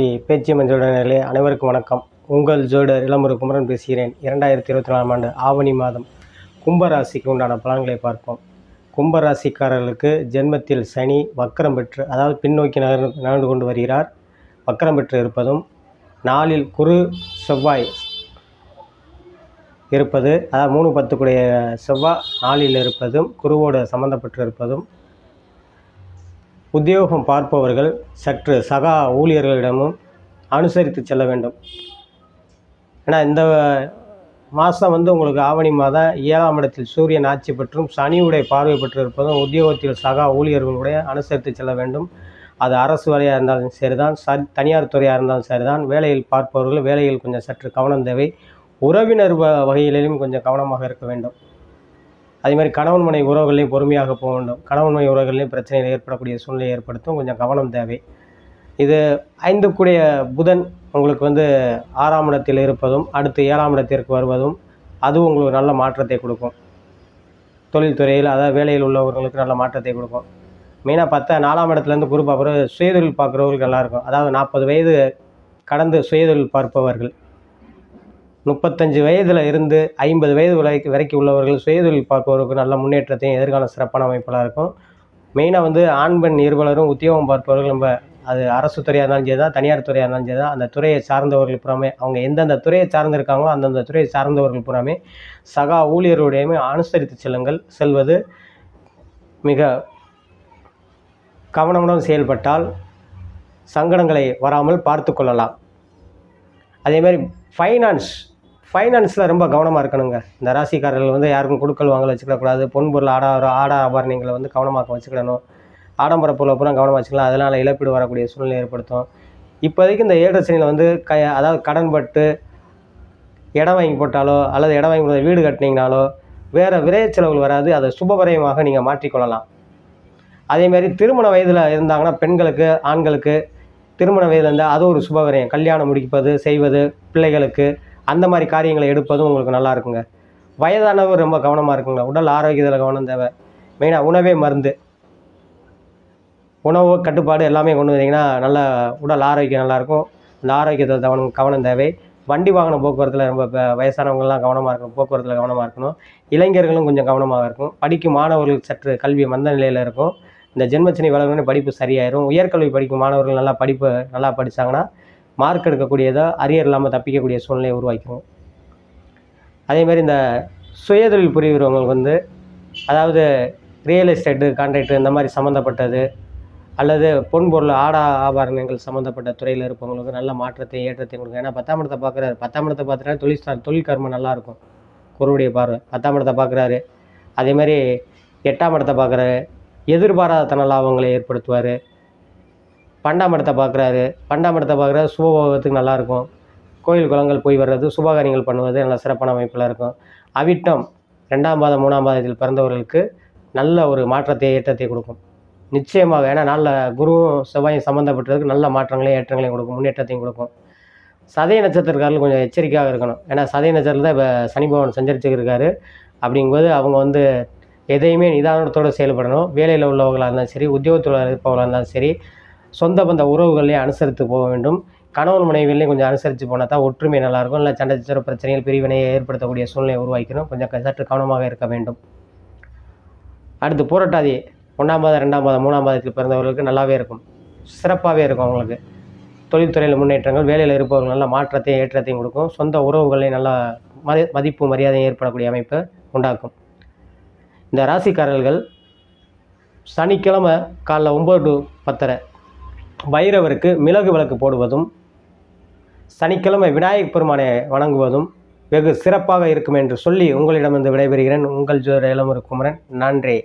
பேச்சு மஞ்சளுடனே அனைவருக்கும் வணக்கம். உங்கள் ஜோடர் இளமுரு குமரன் பேசுகிறேன். இரண்டாயிரத்தி இருபத்தி நாலாம் ஆண்டு ஆவணி மாதம் கும்பராசிக்கு உண்டான பலன்களை பார்ப்போம். கும்பராசிக்காரர்களுக்கு ஜென்மத்தில் சனி வக்கரம் பெற்று அதாவது பின்னோக்கி நகர் நகர்ந்து கொண்டு வருகிறார். வக்கரம் பெற்று இருப்பதும் நாளில் குரு செவ்வாய் இருப்பது அதாவது மூணு பத்துக்குடைய செவ்வாய் நாளில் இருப்பதும் குருவோடு சம்மந்தப்பட்டு இருப்பதும் உத்தியோகம் பார்ப்பவர்கள் சற்று சகா ஊழியர்களிடமும் அனுசரித்து செல்ல வேண்டும். ஏன்னா இந்த மாதம் வந்து உங்களுக்கு ஆவணி மாதம் ஏழாம் இடத்தில் சூரியன் ஆட்சி பெற்றும் சனியுடைய பார்வை பெற்று இருப்பதும் உத்தியோகத்தில் சகா ஊழியர்களுடைய அனுசரித்து செல்ல வேண்டும். அது அரசு வேலையாக இருந்தாலும் சரிதான் ச தனியார் துறையாக இருந்தாலும் சரிதான் வேலையில் பார்ப்பவர்கள் வேலையில் கொஞ்சம் சற்று கவனம் தேவை. உறவினர் வகையிலும் கொஞ்சம் கவனமாக இருக்க வேண்டும். அதே மாதிரி கணவன் மனை உறவுகளையும் பொறுமையாக போக வேண்டும். கணவன் மனை உறவுகளையும் பிரச்சனைகள் ஏற்படக்கூடிய சூழ்நிலை ஏற்படுத்தும். கொஞ்சம் கவனம் தேவை. இது ஐந்து கூடிய புதன் உங்களுக்கு வந்து ஆறாம் இடத்தில் இருப்பதும் அடுத்து ஏழாம் இடத்திற்கு வருவதும் அதுவும் உங்களுக்கு நல்ல மாற்றத்தை கொடுக்கும். தொழில்துறையில் அதாவது வேலையில் உள்ளவர்களுக்கு நல்ல மாற்றத்தை கொடுக்கும். மெயினாக பார்த்தா நாலாம் இடத்துலேருந்து குரு அப்புறம் சுயதொழில் பார்க்குறவங்களுக்கு நல்லாயிருக்கும் அதாவது நாற்பது வயது கடந்து சுயதொழில் பார்ப்பவர்கள். முப்பத்தஞ்சு வயதில் இருந்து ஐம்பது வயது வரைக்கும் வரைக்கும் உள்ளவர்கள் சுயதொழில் பார்ப்பவருக்கு நல்ல முன்னேற்றத்தையும் எதிர்கால சிறப்பான அமைப்பெல்லாம் இருக்கும். மெயினாக வந்து ஆண் பெண் இருவலரும் உத்தியோகம் பார்ப்பவர்கள் நம்ம அது அரசு துறையாக இருந்தாலும் சரி தான் தனியார் துறையாக இருந்தாலும் சரி தான் அந்த துறையை சார்ந்தவர்கள் புறாமே அவங்க எந்தெந்த துறையை சார்ந்திருக்காங்களோ அந்தந்த துறையை சார்ந்தவர்கள் புறாமே சகா ஊழியருடையுமே அனுசரித்து செல்லுங்கள். செல்வது மிக கவனமுடன் செயல்பட்டால் சங்கடங்களை வராமல் பார்த்து கொள்ளலாம். அதேமாதிரி ஃபைனான்ஸ் ஃபைனான்ஸில் ரொம்ப கவனமாக இருக்கணுங்க. இந்த ராசிக்காரர்கள் வந்து யாருக்கும் கொடுக்கல் வாங்கல வச்சுக்கூடாது பொன் பொருள் ஆடா ஆடா ஆபரணங்களை வந்து கவனமாக வச்சுக்கிடணும். ஆடம்பர பொருளை பூரா கவனமாக வச்சுக்கலாம். அதனால் இழப்பீடு வரக்கூடிய சூழ்நிலை ஏற்படுத்தும். இப்போதைக்கு இந்த ஏழரை சனியில் வந்து க அதாவது கடன் பட்டு இடம் வாங்கி போட்டாலோ அல்லது இடம் வாங்கி போட்டு வீடு கட்டினீங்கனாலோ வேறு விரைய செலவுகள் வராது. அதை சுபவரயமாக நீங்கள் மாற்றிக்கொள்ளலாம். அதேமாரி திருமண வயதில் இருந்தாங்கன்னா பெண்களுக்கு ஆண்களுக்கு திருமண வயதில் இருந்தால் அது ஒரு சுபவரியம் கல்யாணம் முடிப்பது செய்வது பிள்ளைகளுக்கு அந்த மாதிரி காரியங்களை எடுப்பதும் உங்களுக்கு நல்லா இருக்குங்க. வயதானவர் ரொம்ப கவனமாக இருக்குங்க. உடல் ஆரோக்கியத்தில் கவனம் தேவை. மெயினாக உணவே மருந்து. உணவு கட்டுப்பாடு எல்லாமே கொண்டு வந்தீங்கன்னா நல்ல உடல் ஆரோக்கியம் நல்லாயிருக்கும் அந்த ஆரோக்கியத்தில் கவனம் கவனம் தேவை. வண்டி வாகன போக்குவரத்தில் ரொம்ப இப்போ வயசானவங்கள்லாம் கவனமாக இருக்கணும். போக்குவரத்தில் கவனமாக இருக்கணும். இளைஞர்களும் கொஞ்சம் கவனமாக இருக்கும். படிக்கும் மாணவர்கள் சற்று கல்வி மந்த நிலையில் இருக்கும். இந்த ஜென்மச்சனி வளர்ந்தோடனே படிப்பு சரியாயிரும். உயர்கல்வி படிக்கும் மாணவர்கள் நல்லா படிப்பு நல்லா படித்தாங்கன்னா மார்க் எடுக்கக்கூடியதாக அரியர் இல்லாமல் தப்பிக்கக்கூடிய சூழ்நிலையை உருவாக்கிடும் அதேமாதிரி இந்த சுயதொழில் புரிகிறவங்களுக்கு வந்து அதாவது ரியல் எஸ்டேட்டு கான்ட்ராக்டு இந்த மாதிரி சம்மந்தப்பட்டது அல்லது பொன் பொருள் ஆடா ஆபரணங்கள் சம்மந்தப்பட்ட துறையில் இருப்பவங்களுக்கு நல்ல மாற்றத்தை ஏற்றத்தை கொடுக்கும். ஏன்னா பத்தாம் இடத்தை பார்க்குறாரு. பத்தாம் இடத்தை பார்த்துட்டா தொழில் தொழில் கர்மம் நல்லாயிருக்கும் குருவுடைய பார்வை. பத்தாம் இடத்தை பார்க்குறாரு. அதேமாதிரி எட்டாம் இடத்தை பார்க்குறாரு. எதிர்பாராத தன லாபங்களை ஏற்படுத்துவார். பன்னெண்டாம் பார்க்குறாரு. பன்னெண்டாம் பார்க்குற சுபபோகத்துக்கு நல்லாயிருக்கும். கோயில் குளங்கள் போய் வர்றது சுபகாரியங்கள் பண்ணுவது நல்ல சிறப்பான அமைப்பில் இருக்கும். அவிட்டம் ரெண்டாம் பாதம் மூணாம் பாதத்தில் பிறந்தவர்களுக்கு நல்ல ஒரு மாற்றத்தை ஏற்றத்தை கொடுக்கும். நிச்சயமாக ஏன்னா நல்ல குருவும் செவ்வாயும் சம்மந்தப்பட்டதுக்கு நல்ல மாற்றங்களையும் ஏற்றங்களையும் கொடுக்கும் முன்னேற்றத்தையும் கொடுக்கும். சதய நட்சத்திரக்காரர்கள் கொஞ்சம் எச்சரிக்கையாக இருக்கணும். ஏன்னா சதய நட்சத்திரத்தில் இப்போ சனி பவன் சஞ்சரிச்சுருக்காரு அப்படிங்கும்போது அவங்க வந்து எதையுமே நிதானத்தோடு செயல்படணும். வேலையில் உள்ளவங்களாக இருந்தாலும் சரி உத்தியோகத்தில் இருப்பவங்களாக இருந்தாலும் சரி சொந்த பந்த உறவுகளையும் அனுசரித்து போக வேண்டும். கணவன் மனைவிலையும் கொஞ்சம் அனுசரித்து போனால் தான் ஒற்றுமை நல்லாயிருக்கும். இல்லை சண்டை சச்சரவு பிரச்சனைகள் பிரிவினையை ஏற்படுத்தக்கூடிய சூழ்நிலையை உருவாக்கணும் கொஞ்சம் சற்று கவனமாக இருக்க வேண்டும். அடுத்து புரட்டாதி ஒன்றாம் மாதம் ரெண்டாம் மாதம் மூணாம் மாதத்தில் பிறந்தவர்களுக்கு நல்லாவே இருக்கும். சிறப்பாகவே இருக்கும் அவங்களுக்கு. தொழில்துறையில் முன்னேற்றங்கள் வேலையில் இருப்பவர்கள் நல்ல மாற்றத்தையும் ஏற்றத்தையும் கொடுக்கும். சொந்த உறவுகளையும் நல்லா மதி மதிப்பு மரியாதையும் ஏற்படக்கூடிய அமைப்பை உண்டாக்கும். இந்த ராசிக்காரர்கள் சனிக்கிழமை காலைல ஒம்பது டு பத்தரை பைரவருக்கு மிளகு விளக்கு போடுவதும் சனிக்கிழமை விநாயகப் பெருமானை வணங்குவதும் வெகு சிறப்பாக இருக்கும் என்று சொல்லி உங்களிடமிருந்து விடைபெறுகிறேன். உங்கள் ஜோர இளமுரு குமரன். நன்றி.